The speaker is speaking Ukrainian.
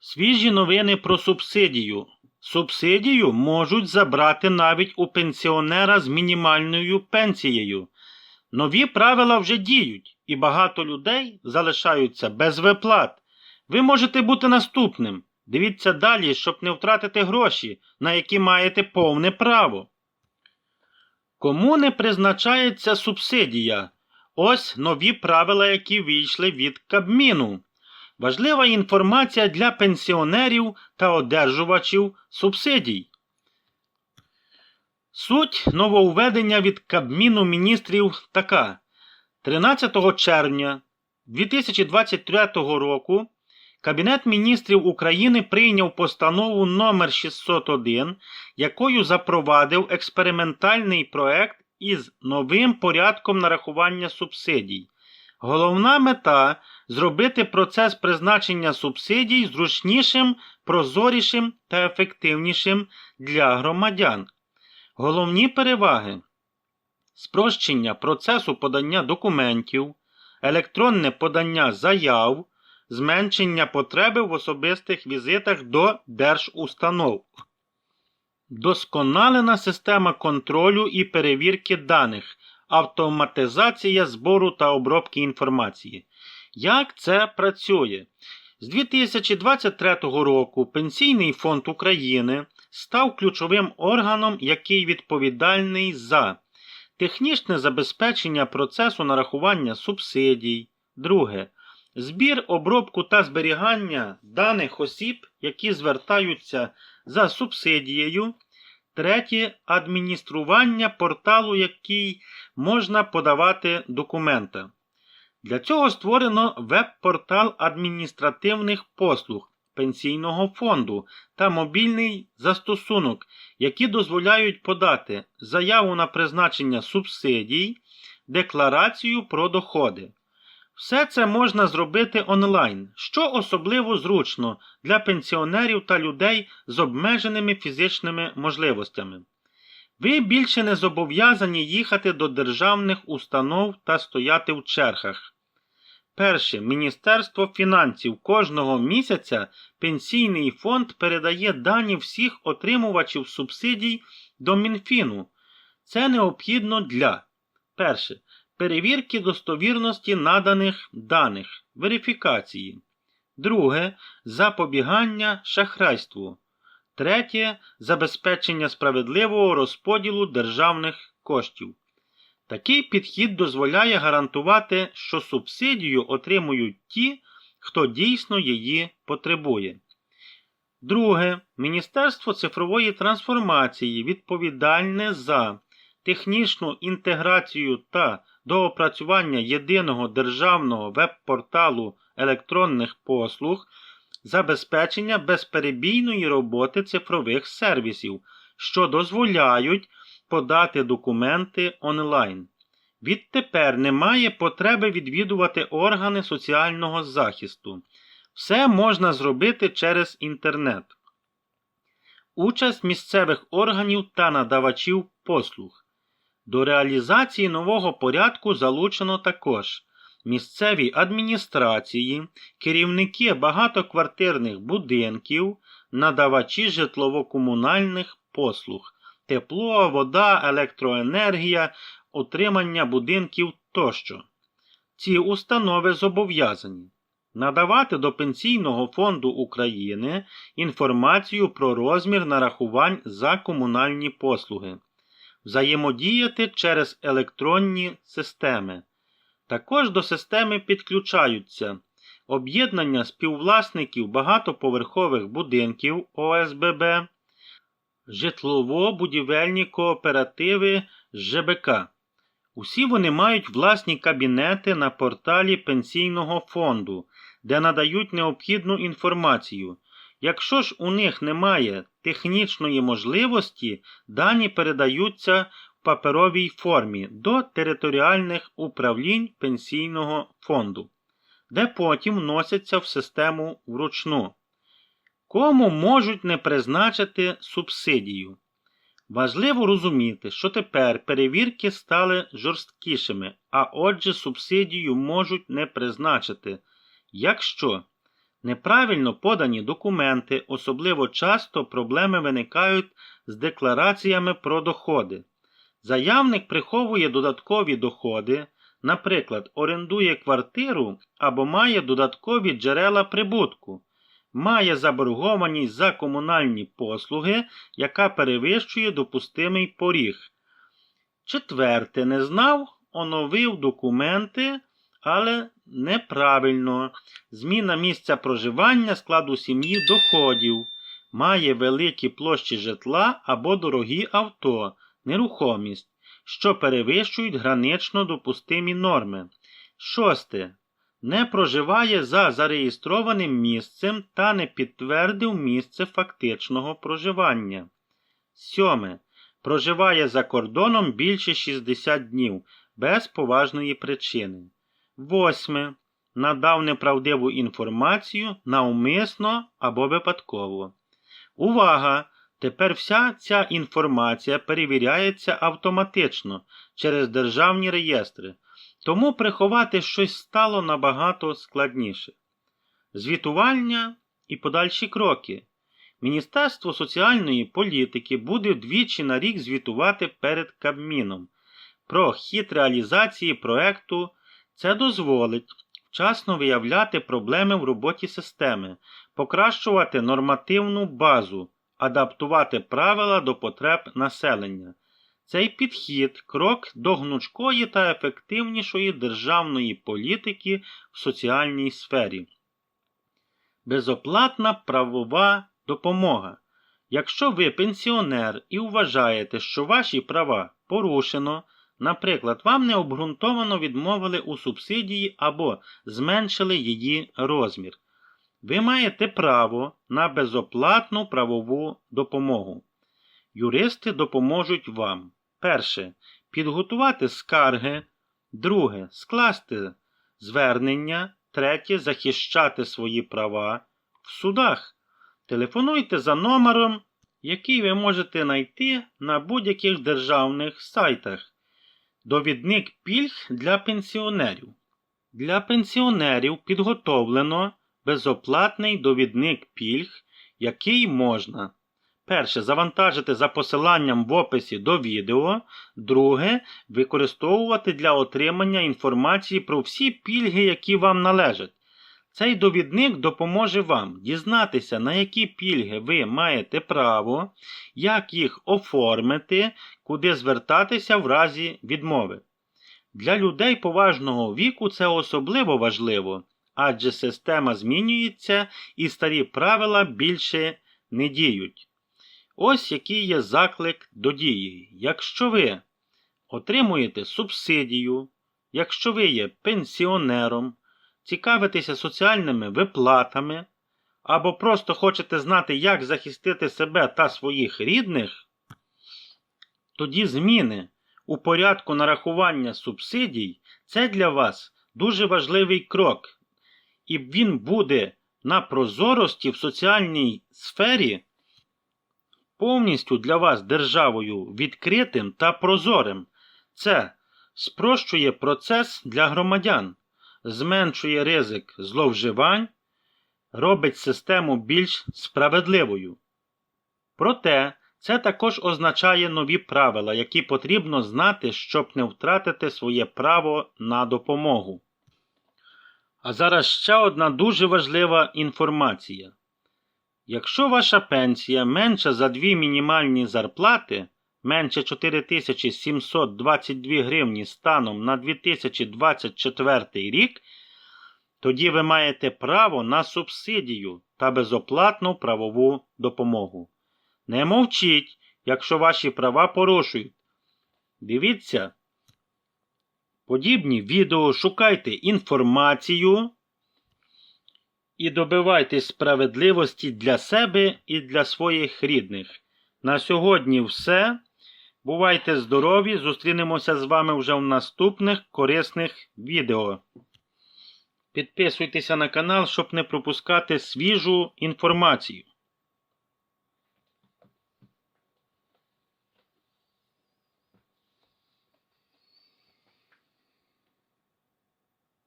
Свіжі новини про субсидію. Субсидію можуть забрати навіть у пенсіонера з мінімальною пенсією. Нові правила вже діють, і багато людей залишаються без виплат. Ви можете бути наступним. Дивіться далі, щоб не втратити гроші, на які маєте повне право. Кому не призначається субсидія? Ось нові правила, які вийшли від Кабміну. Важлива інформація для пенсіонерів та одержувачів субсидій. Суть нововведення від Кабміну міністрів така. 13 червня 2023 року Кабінет міністрів України прийняв постанову номер 601, якою запровадив експериментальний проект із новим порядком нарахування субсидій. Головна мета зробити процес призначення субсидій зручнішим, прозорішим та ефективнішим для громадян. Головні переваги спрощення процесу подання документів, електронне подання заяв, зменшення потреби в особистих візитах до держустанов, досконалена система контролю і перевірки даних, автоматизація збору та обробки інформації. Як це працює? З 2023 року Пенсійний фонд України став ключовим органом, який відповідальний за технічне забезпечення процесу нарахування субсидій. Друге. Збір, обробку та зберігання даних осіб, які звертаються за субсидією. Третє адміністрування порталу, який можна подавати документи. Для цього створено веб-портал адміністративних послуг Пенсійного фонду та мобільний застосунок, які дозволяють подати заяву на призначення субсидій, декларацію про доходи. Все це можна зробити онлайн, що особливо зручно для пенсіонерів та людей з обмеженими фізичними можливостями. Ви більше не зобов'язані їхати до державних установ та стояти в чергах. Перше. Міністерство фінансів кожного місяця Пенсійний фонд передає дані всіх отримувачів субсидій до Мінфіну. Це необхідно для перше. Перевірки достовірності наданих даних, верифікації. Друге. Запобігання шахрайству. Третє. Забезпечення справедливого розподілу державних коштів. Такий підхід дозволяє гарантувати, що субсидію отримують ті, хто дійсно її потребує. Друге. Міністерство цифрової трансформації відповідальне за технічну інтеграцію та доопрацювання єдиного державного веб-порталу електронних послуг, забезпечення безперебійної роботи цифрових сервісів, що дозволяють подати документи онлайн. Відтепер немає потреби відвідувати органи соціального захисту. Все можна зробити через інтернет. Участь місцевих органів та надавачів послуг. До реалізації нового порядку залучено також місцеві адміністрації, керівники багатоквартирних будинків, надавачі житлово-комунальних послуг, тепло, вода, електроенергія, утримання будинків тощо. Ці установи зобов'язані надавати до Пенсійного фонду України інформацію про розмір нарахувань за комунальні послуги взаємодіяти через електронні системи. Також до системи підключаються об'єднання співвласників багатоповерхових будинків ОСББ, житлово-будівельні кооперативи ЖБК. Усі вони мають власні кабінети на порталі Пенсійного фонду, де надають необхідну інформацію. Якщо ж у них немає технічної можливості, дані передаються в паперовій формі до територіальних управлінь пенсійного фонду, де потім вносяться в систему вручну. Кому можуть не призначити субсидію? Важливо розуміти, що тепер перевірки стали жорсткішими, а отже, субсидію можуть не призначити, якщо Неправильно подані документи, особливо часто проблеми виникають з деклараціями про доходи. Заявник приховує додаткові доходи, наприклад, орендує квартиру або має додаткові джерела прибутку, має заборгованість за комунальні послуги, яка перевищує допустимий поріг. Четверте, не знав, оновив документи, але неправильно. Зміна місця проживання складу сім'ї доходів, має великі площі житла або дорогі авто, нерухомість, що перевищують гранично допустимі норми. Шосте. Не проживає за зареєстрованим місцем та не підтвердив місце фактичного проживання. Сьоме. Проживає за кордоном більше 60 днів без поважної причини. Восьме. Надав неправдиву інформацію навмисно або випадково. Увага! Тепер вся ця інформація перевіряється автоматично через державні реєстри, тому приховати щось стало набагато складніше. Звітування і подальші кроки. Міністерство соціальної політики буде двічі на рік звітувати перед Кабміном. Про хід реалізації проекту це дозволить вчасно виявляти проблеми в роботі системи, покращувати нормативну базу, адаптувати правила до потреб населення. Цей підхід крок до гнучкої та ефективнішої державної політики в соціальній сфері. Безоплатна правова допомога. Якщо ви пенсіонер і вважаєте, що ваші права порушено, наприклад, вам необґрунтовано відмовили у субсидії або зменшили її розмір, ви маєте право на безоплатну правову допомогу. Юристи допоможуть вам. Перше. Підготувати скарги. Друге. Скласти звернення. Третє. Захищати свої права в судах. Телефонуйте за номером, який ви можете знайти на будь-яких державних сайтах. Довідник пільг для пенсіонерів. Для пенсіонерів підготовлено безоплатний довідник пільг, який можна. Перше. Завантажити за посиланням в описі до відео. Друге. Використовувати для отримання інформації про всі пільги, які вам належать. Цей довідник допоможе вам дізнатися, на які пільги ви маєте право, як їх оформити, куди звертатися в разі відмови. Для людей поважного віку це особливо важливо, адже система змінюється і старі правила більше не діють. Ось який є заклик до дії. Якщо ви отримуєте субсидію, якщо ви є пенсіонером, цікавитеся соціальними виплатами, або просто хочете знати, як захистити себе та своїх рідних, тоді зміни у порядку нарахування субсидій це для вас дуже важливий крок, і він буде на прозорості в соціальній сфері повністю для вас державою відкритим та прозорим. Це спрощує процес для громадян, зменшує ризик зловживань, робить систему більш справедливою. Проте це також означає нові правила, які потрібно знати, щоб не втратити своє право на допомогу. А зараз ще одна дуже важлива інформація. Якщо ваша пенсія менша за дві мінімальні зарплати, менше 4722 гривні станом на 2024 рік, тоді ви маєте право на субсидію та безоплатну правову допомогу. Не мовчіть, якщо ваші права порушують. Дивіться подібні відео, шукайте інформацію і добивайтесь справедливості для себе і для своїх рідних. На сьогодні все. Бувайте здорові! Зустрінемося з вами вже в наступних корисних відео. Підписуйтеся на канал, щоб не пропускати свіжу інформацію.